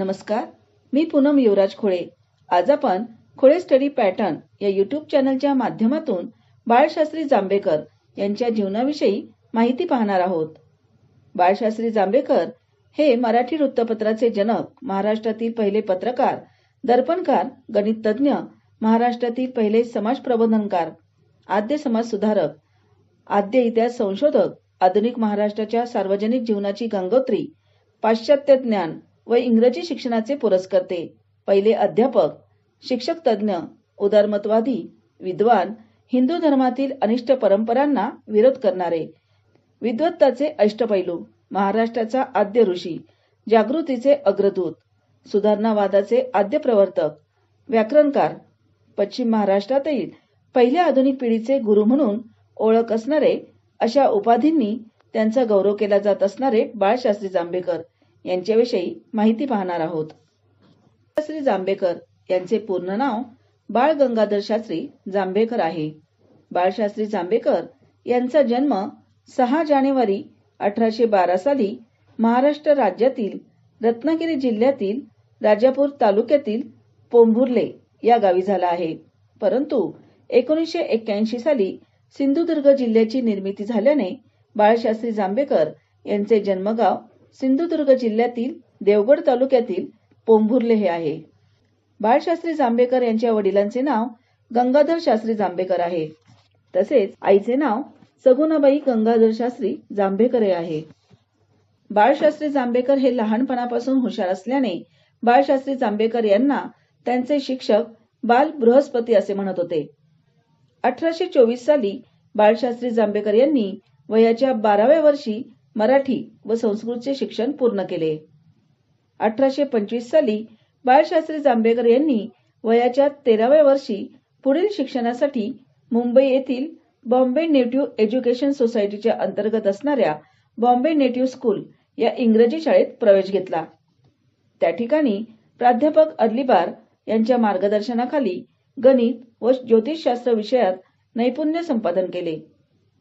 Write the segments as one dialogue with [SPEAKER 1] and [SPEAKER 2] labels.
[SPEAKER 1] नमस्कार मी पूनम युवराज खोळे आज आपण खोळे स्टडी पॅटर्न या युट्यूब चॅनलच्या माध्यमातून बाळशास्त्री जांभेकर यांच्या जीवनाविषयी माहिती पाहणार आहोत बाळशास्त्री जांभेकर हे मराठी वृत्तपत्राचे जनक महाराष्ट्रातील पहिले पत्रकार दर्पणकार तज्ज्ञ महाराष्ट्रातील पहिले समाज प्रबंधनकार आद्य समाज सुधारक आद्य इतिहास संशोधक आधुनिक महाराष्ट्राच्या सार्वजनिक जीवनाची गंगोत्री पाश्चात्य ज्ञान व इंग्रजी शिक्षणाचे पुरस्कर्ते पहिले अध्यापक शिक्षक तज्ज्ञ उदारमतवादी विद्वान हिंदू धर्मातील अनिष्ट परंपरांना विरोध करणारे विद्वत्ताचे अष्टपैलू महाराष्ट्राचा आद्य ऋषी जागृतीचे अग्रदूत सुधारणावादाचे आद्य प्रवर्तक व्याकरणकार पश्चिम महाराष्ट्रातील पहिल्या आधुनिक पिढीचे गुरु म्हणून ओळख असणारे अशा उपाधींनी त्यांचा गौरव केला जात असणारे बाळशास्त्री जांभेकर यांच्याविषयी माहिती पाहणार आहोत श्री जांभेकर यांचे पूर्ण नाव बाळ गंगाधर शास्त्री जांभेकर आहे बाळशास्त्री जांभेकर यांचा जन्म सहा जानेवारी अठराशे बारा साली महाराष्ट्र राज्यातील रत्नागिरी जिल्ह्यातील राजापूर तालुक्यातील पोंभुर्ले या गावी झाला आहे परंतु एकोणीसशे एक्क्याऐंशी साली सिंधुदुर्ग जिल्ह्याची निर्मिती झाल्याने बाळशास्त्री जांभेकर यांचे जन्मगाव सिंधुदुर्ग जिल्ह्यातील देवगड तालुक्यातील पोंभुर्ले हे आहे बाळशास्त्री जांभेकर यांच्या वडिलांचे नाव गंगाधर शास्त्री जांभेकर आहे तसेच आईचे नाव सगुणाबाई गंगाधर शास्त्री जांभेकर आहे बाळशास्त्री जांभेकर हे लहानपणापासून हुशार असल्याने बाळशास्त्री जांभेकर यांना त्यांचे शिक्षक बाल बृहस्पती असे म्हणत होते अठराशे चोवीस साली बाळशास्त्री जांभेकर यांनी वयाच्या बाराव्या वर्षी मराठी व संस्कृतचे शिक्षण पूर्ण केले अठराशे पंचवीस साली बाळशास्त्री जांभेकर यांनी वयाच्या तेराव्या वर्षी पुढील शिक्षणासाठी मुंबई येथील बॉम्बे नेटिव्ह एज्युकेशन सोसायटीच्या अंतर्गत असणाऱ्या बॉम्बे नेटिव्ह स्कूल या इंग्रजी शाळेत प्रवेश घेतला त्या ठिकाणी प्राध्यापक अदलीबार यांच्या मार्गदर्शनाखाली गणित व ज्योतिषशास्त्र विषयात नैपुण्य संपादन केले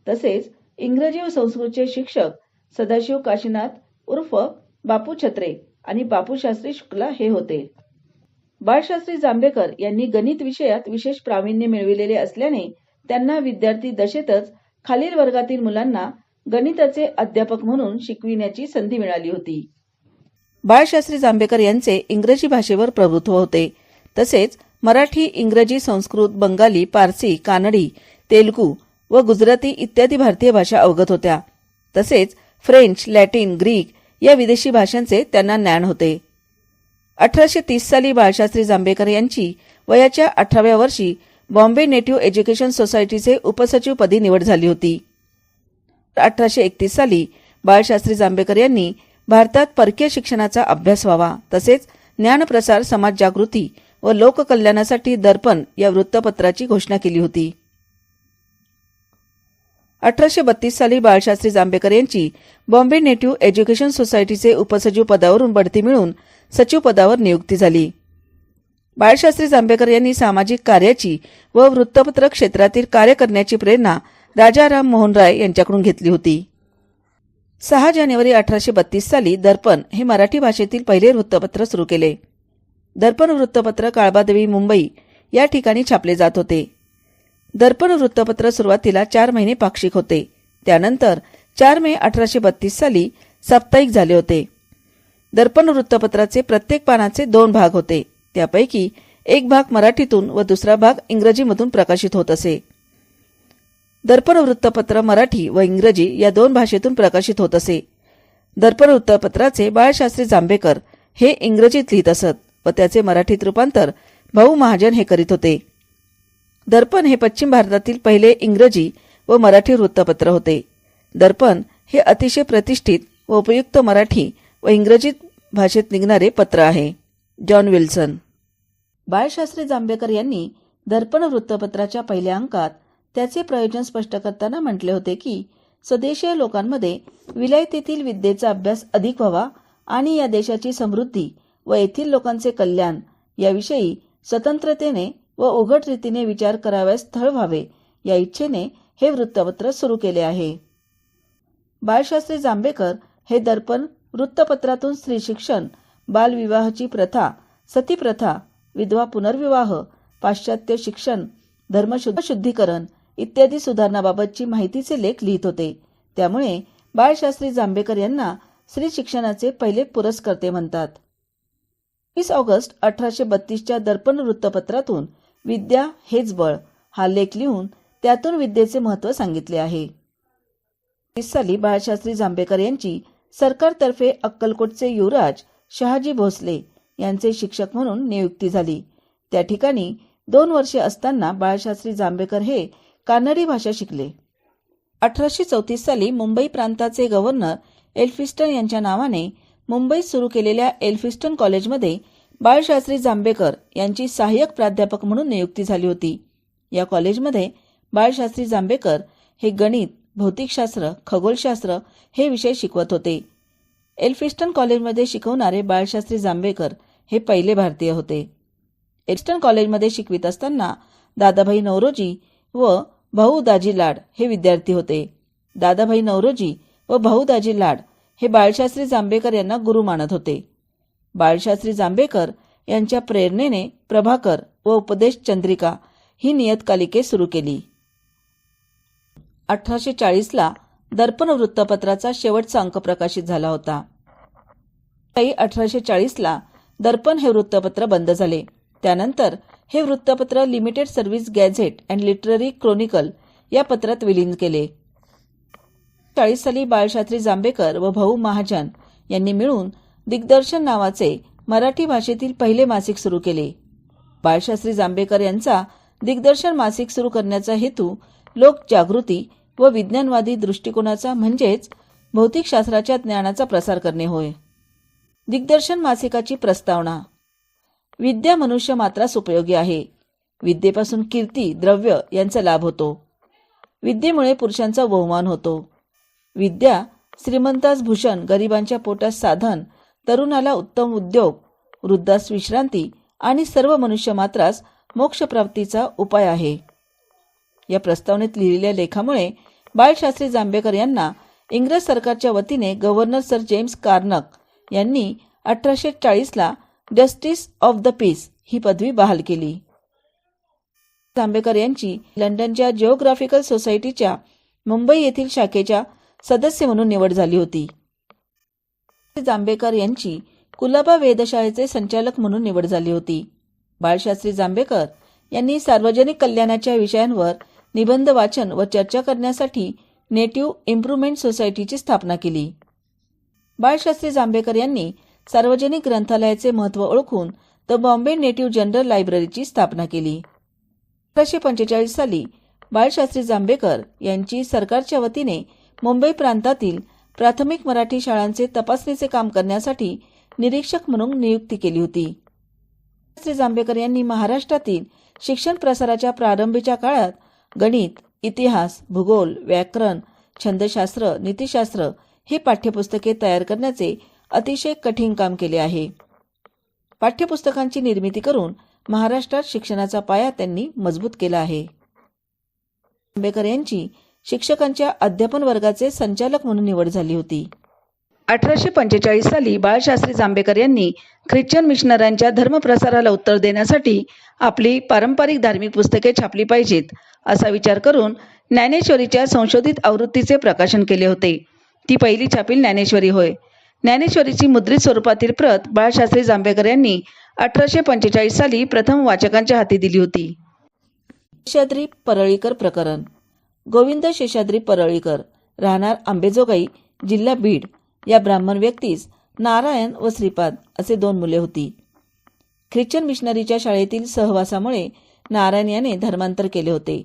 [SPEAKER 1] तसेच इंग्रजी व संस्कृतचे शिक्षक सदाशिव काशीनाथ उर्फ बापू छत्रे आणि बापू शास्त्री शुक्ला हे होते बाळशास्त्री जांभेकर यांनी गणित विषयात विशेष प्रावीण्य मिळविलेले असल्याने त्यांना विद्यार्थी दशेतच खालील वर्गातील मुलांना गणिताचे अध्यापक म्हणून शिकविण्याची संधी मिळाली होती बाळशास्त्री जांभेकर यांचे इंग्रजी भाषेवर प्रभुत्व होते तसेच मराठी इंग्रजी संस्कृत बंगाली पारसी कानडी तेलगू व गुजराती इत्यादी भारतीय भाषा अवगत होत्या तसेच फ्रेंच लॅटिन ग्रीक या विदेशी भाषांचे त्यांना ज्ञान होते अठराशे तीस साली बाळशास्त्री जांभेकर यांची वयाच्या अठराव्या वर्षी बॉम्बे नेटिव्ह एज्युकेशन सोसायटीचे उपसचिवपदी निवड झाली होती अठराशे एकतीस साली बाळशास्त्री जांभेकर यांनी भारतात परकीय शिक्षणाचा अभ्यास व्हावा तसेच ज्ञानप्रसार जागृती व लोककल्याणासाठी दर्पण या वृत्तपत्राची घोषणा केली होती अठराशे बत्तीस साली बाळशास्त्री जांभेकर यांची बॉम्बे नेटिव्ह एज्युकेशन सोसायटीचे उपसचिव पदावरून बढती मिळून सचिव पदावर नियुक्ती झाली बाळशास्त्री जांभेकर यांनी सामाजिक कार्याची व वृत्तपत्र क्षेत्रातील कार्य करण्याची प्रेरणा राम मोहन राय यांच्याकडून घेतली होती सहा जानेवारी अठराशे बत्तीस साली दर्पण हे मराठी भाषेतील पहिले वृत्तपत्र सुरू केले दर्पण वृत्तपत्र काळबादेवी मुंबई या ठिकाणी छापले जात होते दर्पण वृत्तपत्र सुरुवातीला चार महिने पाक्षिक होते त्यानंतर चार मे अठराशे बत्तीस साली साप्ताहिक झाले होते दर्पण वृत्तपत्राचे प्रत्येक पानाचे दोन भाग होते त्यापैकी एक भाग मराठीतून व दुसरा भाग इंग्रजीमधून प्रकाशित होत असे दर्पण वृत्तपत्र मराठी व इंग्रजी या दोन भाषेतून प्रकाशित होत असे दर्पण वृत्तपत्राचे बाळशास्त्री जांभेकर हे इंग्रजीत लिहित असत व त्याचे मराठीत रूपांतर भाऊ महाजन हे करीत होते दर्पण हे पश्चिम भारतातील पहिले इंग्रजी व मराठी वृत्तपत्र होते दर्पण हे अतिशय प्रतिष्ठित व उपयुक्त मराठी व इंग्रजी भाषेत निघणारे पत्र आहे जॉन विल्सन बाळशास्त्री जांभेकर यांनी दर्पण वृत्तपत्राच्या पहिल्या अंकात त्याचे प्रयोजन स्पष्ट करताना म्हटले होते की स्वदेशीय लोकांमध्ये विलायतेतील विद्येचा अभ्यास अधिक व्हावा आणि या देशाची समृद्धी व येथील लोकांचे कल्याण याविषयी स्वतंत्रतेने व उघड रीतीने विचार कराव्यास स्थळ व्हावे या इच्छेने हे वृत्तपत्र सुरू केले आहे बाळशास्त्री जांभेकर हे दर्पण वृत्तपत्रातून स्त्री शिक्षण बालविवाहाची प्रथा सती प्रथा विधवा पुनर्विवाह पाश्चात्य शिक्षण धर्मशुद्ध शुद्धीकरण इत्यादी सुधारणाबाबतची माहितीचे लेख लिहित होते त्यामुळे बाळशास्त्री जांभेकर यांना स्त्री शिक्षणाचे पहिले पुरस्कर्ते म्हणतात वीस ऑगस्ट अठराशे बत्तीसच्या दर्पण वृत्तपत्रातून विद्या हेच बळ हा लेख लिहून त्यातून विद्येचे महत्त्व सांगितले आहे साली बाळशास्त्री जांभेकर यांची सरकारतर्फे अक्कलकोटचे युवराज शहाजी भोसले यांचे शिक्षक म्हणून नियुक्ती झाली त्या ठिकाणी दोन वर्षे असताना बाळशास्त्री जांभेकर हे कानडी भाषा शिकले अठराशे चौतीस साली मुंबई प्रांताचे गव्हर्नर एल्फिस्टन यांच्या नावाने मुंबईत सुरू केलेल्या एल्फिस्टन कॉलेजमध्ये बाळशास्त्री जांभेकर यांची सहाय्यक प्राध्यापक म्हणून नियुक्ती झाली होती या कॉलेजमध्ये बाळशास्त्री जांभेकर हे गणित भौतिकशास्त्र खगोलशास्त्र हे विषय शिकवत होते एल्फिस्टन कॉलेजमध्ये शिकवणारे बाळशास्त्री जांभेकर हे पहिले भारतीय होते एल्फिस्टन कॉलेजमध्ये शिकवित असताना दादाभाई नवरोजी व भाऊ दाजी लाड हे विद्यार्थी होते दादाभाई नवरोजी व भाऊ दाजी लाड हे बाळशास्त्री जांभेकर यांना गुरु मानत होते बाळशास्त्री जांभेकर यांच्या प्रेरणेने प्रभाकर व उपदेश चंद्रिका ही नियतकालिके सुरू केली अठराशे चाळीसला दर्पण वृत्तपत्राचा शेवटचा अंक प्रकाशित झाला होता काही अठराशे चाळीसला दर्पण हे वृत्तपत्र बंद झाले त्यानंतर हे वृत्तपत्र limited service gazette and literary chronicle या पत्रात विलीन केले चाळीस साली बाळशास्त्री जांभेकर व भाऊ महाजन यांनी मिळून दिग्दर्शन नावाचे मराठी भाषेतील पहिले मासिक सुरू केले बाळशास्त्री जांभेकर यांचा दिग्दर्शन मासिक सुरू करण्याचा हेतू लोकजागृती व विज्ञानवादी दृष्टिकोनाचा म्हणजेच भौतिकशास्त्राच्या ज्ञानाचा प्रसार करणे होय दिग्दर्शन मासिकाची प्रस्तावना विद्या मनुष्य मात्रास उपयोगी आहे विद्येपासून कीर्ती द्रव्य यांचा लाभ होतो विद्येमुळे पुरुषांचा बहुमान होतो विद्या श्रीमंतास भूषण गरिबांच्या पोटास साधन तरुणाला उत्तम उद्योग वृद्धास विश्रांती आणि सर्व मनुष्य मात्रास मोक्षप्राप्तीचा उपाय आहे या प्रस्तावनेत लिहिलेल्या लेखामुळे बाळशास्त्री जांभेकर यांना इंग्रज सरकारच्या वतीने गव्हर्नर सर जेम्स कार्नक यांनी अठराशे चाळीसला जस्टिस ऑफ द पीस ही पदवी बहाल केली जांभेकर यांची लंडनच्या जिओग्राफिकल सोसायटीच्या मुंबई येथील शाखेच्या सदस्य म्हणून निवड झाली होती जांभेकर यांची कुलाबा वेधशाळेचे संचालक म्हणून निवड झाली होती बाळशास्त्री जांभेकर यांनी सार्वजनिक कल्याणाच्या विषयांवर निबंध वाचन व चर्चा करण्यासाठी नेटिव्ह इम्प्रुव्हमेंट सोसायटीची स्थापना केली बाळशास्त्री जांभेकर यांनी सार्वजनिक ग्रंथालयाचे महत्त्व ओळखून द बॉम्बे नेटिव्ह जनरल लायब्ररीची स्थापना केली अठराशे पंचेचाळीस साली बाळशास्त्री जांभेकर यांची सरकारच्या वतीने मुंबई प्रांतातील प्राथमिक मराठी शाळांचे तपासणीचे काम करण्यासाठी निरीक्षक म्हणून नियुक्ती केली होती श्री जांभेकर यांनी महाराष्ट्रातील शिक्षण प्रसाराच्या प्रारंभीच्या काळात गणित इतिहास भूगोल व्याकरण छंदशास्त्र नीतिशास्त्र ही पाठ्यपुस्तके तयार करण्याचे अतिशय कठीण काम केले आहे पाठ्यपुस्तकांची निर्मिती करून महाराष्ट्रात शिक्षणाचा पाया त्यांनी मजबूत केला आहे आंबेकर यांची शिक्षकांच्या अध्यापन वर्गाचे संचालक म्हणून निवड झाली होती अठराशे पंचेचाळीस साली बाळशास्त्री जांभेकर यांनी ख्रिश्चन मिशनऱ्यांच्या धर्मप्रसाराला उत्तर देण्यासाठी आपली पारंपरिक धार्मिक पुस्तके छापली पाहिजेत असा विचार करून ज्ञानेश्वरीच्या संशोधित आवृत्तीचे प्रकाशन केले होते ती पहिली छापील ज्ञानेश्वरी होय ज्ञानेश्वरीची मुद्रित स्वरूपातील प्रत बाळशास्त्री जांभेकर यांनी अठराशे पंचेचाळीस साली प्रथम वाचकांच्या हाती दिली होती परळीकर प्रकरण गोविंद शेषाद्री परळीकर राहणार आंबेजोगाई जिल्हा बीड या ब्राह्मण व्यक्तीस नारायण व श्रीपाद असे दोन मुले होती ख्रिश्चन मिशनरीच्या शाळेतील सहवासामुळे नारायण याने धर्मांतर केले होते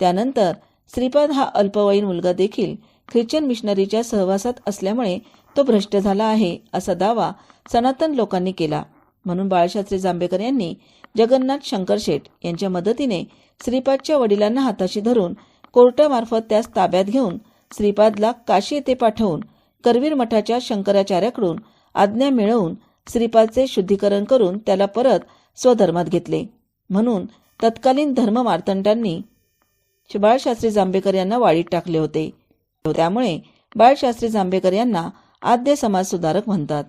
[SPEAKER 1] त्यानंतर श्रीपाद हा अल्पवयीन मुलगा देखील ख्रिश्चन मिशनरीच्या सहवासात असल्यामुळे तो भ्रष्ट झाला आहे असा दावा सनातन लोकांनी केला म्हणून बाळशास्त्री जांभेकर यांनी जगन्नाथ शंकर यांच्या मदतीने श्रीपादच्या वडिलांना हाताशी धरून कोर्टामार्फत त्यास ताब्यात घेऊन श्रीपादला काशी येथे पाठवून करवीर मठाच्या शंकराचार्याकडून आज्ञा मिळवून श्रीपादचे शुद्धीकरण करून त्याला परत स्वधर्मात घेतले म्हणून तत्कालीन धर्म मार्तंडांनी बाळशास्त्री जांभेकर यांना वाळीत टाकले होते त्यामुळे बाळशास्त्री जांभेकर यांना आद्य समाजसुधारक म्हणतात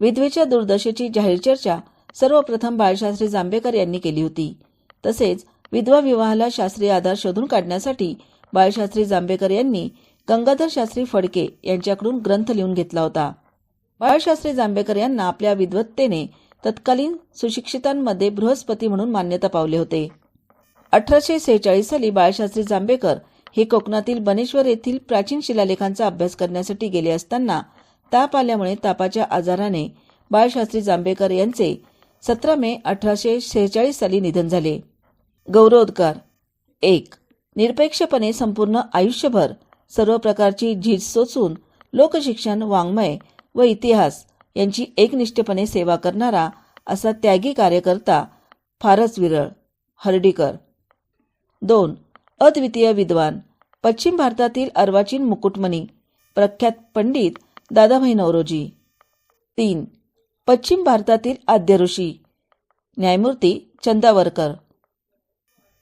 [SPEAKER 1] विधवेच्या दुर्दशेची जाहीर चर्चा सर्वप्रथम बाळशास्त्री जांभेकर यांनी केली होती तसेच विधवा विवाहाला शास्त्रीय आधार शोधून काढण्यासाठी बाळशास्त्री जांभेकर यांनी गंगाधर शास्त्री फडके यांच्याकडून ग्रंथ लिहून घेतला होता बाळशास्त्री जांभेकर यांना आपल्या विद्वत्तेने तत्कालीन सुशिक्षितांमध्ये बृहस्पती म्हणून मान्यता पावले होते अठराशे सेहेचाळीस साली बाळशास्त्री जांभेकर हे कोकणातील बनेश्वर येथील प्राचीन शिलालेखांचा अभ्यास करण्यासाठी गेले असताना ताप आल्यामुळे तापाच्या आजाराने बाळशास्त्री जांभेकर यांचे सतरा मे अठराशे सेहेचाळीस साली निधन झाले गौरवोद्गार एक निरपेक्षपणे संपूर्ण आयुष्यभर सर्व प्रकारची झीज सोचून लोकशिक्षण वाङ्मय व इतिहास यांची एकनिष्ठपणे सेवा करणारा असा त्यागी कार्यकर्ता फारच विरळ हर्डीकर दोन अद्वितीय विद्वान पश्चिम भारतातील अर्वाचीन मुकुटमणी प्रख्यात पंडित दादाभाई नवरोजी तीन पश्चिम भारतातील आद्य ऋषी न्यायमूर्ती चंदावरकर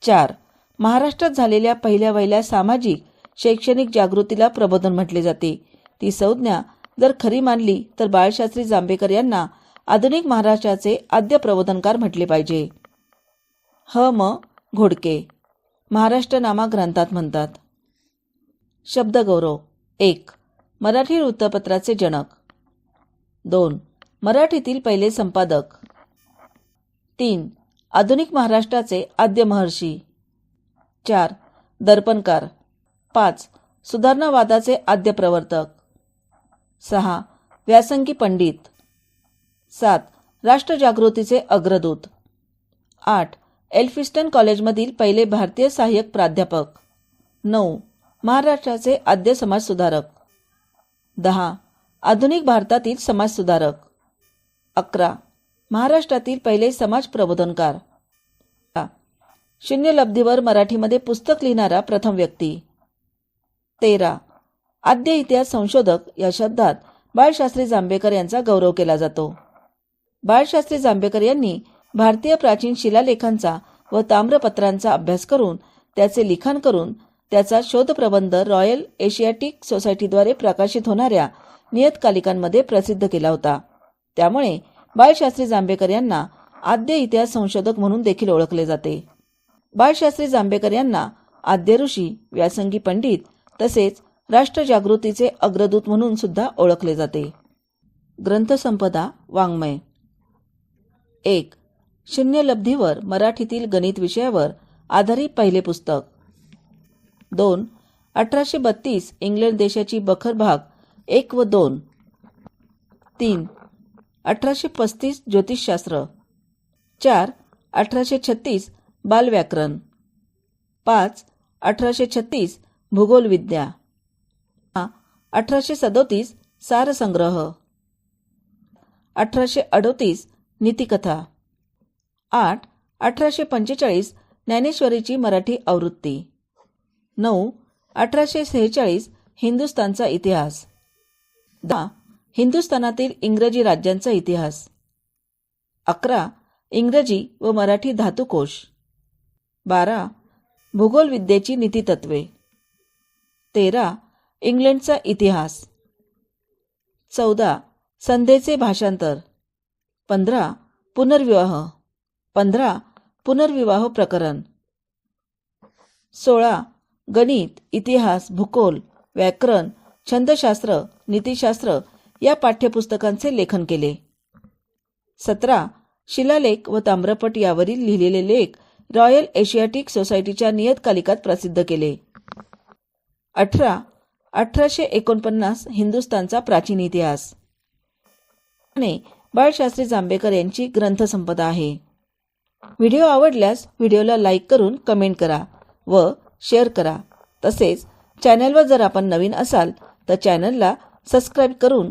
[SPEAKER 1] चार महाराष्ट्रात झालेल्या पहिल्या वहिल्या सामाजिक शैक्षणिक जागृतीला प्रबोधन म्हटले जाते ती संज्ञा जर खरी मानली तर बाळशास्त्री जांभेकर यांना आधुनिक महाराष्ट्राचे आद्य प्रबोधनकार म्हटले पाहिजे ह म घोडके महाराष्ट्र नामा ग्रंथात म्हणतात शब्दगौरव एक मराठी वृत्तपत्राचे जनक दोन मराठीतील पहिले संपादक तीन आधुनिक महाराष्ट्राचे आद्य महर्षी चार दर्पणकार पाच सुधारणावादाचे आद्य प्रवर्तक सहा व्यासंगी पंडित सात राष्ट्रजागृतीचे अग्रदूत आठ एल्फिस्टन कॉलेजमधील पहिले भारतीय सहाय्यक प्राध्यापक नऊ महाराष्ट्राचे आद्य समाजसुधारक दहा आधुनिक भारतातील समाजसुधारक अकरा महाराष्ट्रातील पहिले समाज प्रबोधनकार शून्य लब्धीवर मराठीमध्ये पुस्तक लिहिणारा प्रथम व्यक्ती तेरा आद्य इतिहास संशोधक या शब्दात बाळशास्त्री जांभेकर यांचा गौरव केला जातो बाळशास्त्री जांभेकर यांनी भारतीय प्राचीन शिलालेखांचा व ताम्रपत्रांचा अभ्यास करून त्याचे लिखाण करून त्याचा शोध प्रबंध रॉयल एशियाटिक सोसायटीद्वारे प्रकाशित होणाऱ्या नियतकालिकांमध्ये प्रसिद्ध केला होता त्यामुळे बाळशास्त्री जांभेकर यांना आद्य इतिहास संशोधक म्हणून देखील ओळखले जाते बाळशास्त्री जांभेकर यांना आद्य ऋषी व्यासंगी पंडित तसेच राष्ट्रजागृतीचे अग्रदूत म्हणून सुद्धा ओळखले जाते ग्रंथसंपदा वाङ्मय एक लब्धीवर मराठीतील गणित विषयावर आधारित पहिले पुस्तक दोन अठराशे बत्तीस इंग्लंड देशाची बखर भाग एक व दोन तीन अठराशे पस्तीस ज्योतिषशास्त्र चार अठराशे छत्तीस बालव्याकरण पाच अठराशे छत्तीस भूगोलविद्या अठराशे सदोतीस सारसंग्रह अठराशे अडोतीस नीतिकथा आठ अठराशे पंचेचाळीस ज्ञानेश्वरीची मराठी आवृत्ती नऊ अठराशे सेहेचाळीस हिंदुस्तानचा इतिहास दहा हिंदुस्थानातील इंग्रजी राज्यांचा इतिहास अकरा इंग्रजी व मराठी धातुकोश बारा भूगोलविद्येची नीतीतत्वे तेरा इंग्लंडचा इतिहास चौदा संधेचे भाषांतर पंधरा पुनर्विवाह पंधरा पुनर्विवाह प्रकरण सोळा गणित इतिहास भूगोल व्याकरण छंदशास्त्र नीतिशास्त्र या पाठ्यपुस्तकांचे लेखन केले सतरा शिलालेख व ताम्रपट यावरील लिहिलेले लेख रॉयल एशियाटिक सोसायटीच्या नियतकालिकात प्रसिद्ध केले अठरा अठराशे एकोणपन्नास हिंदुस्तानचा प्राचीन इतिहास आणि बाळशास्त्री जांभेकर यांची ग्रंथसंपदा आहे व्हिडिओ आवडल्यास व्हिडिओला लाईक करून कमेंट करा व शेअर करा तसेच चॅनलवर जर आपण नवीन असाल तर चॅनलला सबस्क्राईब करून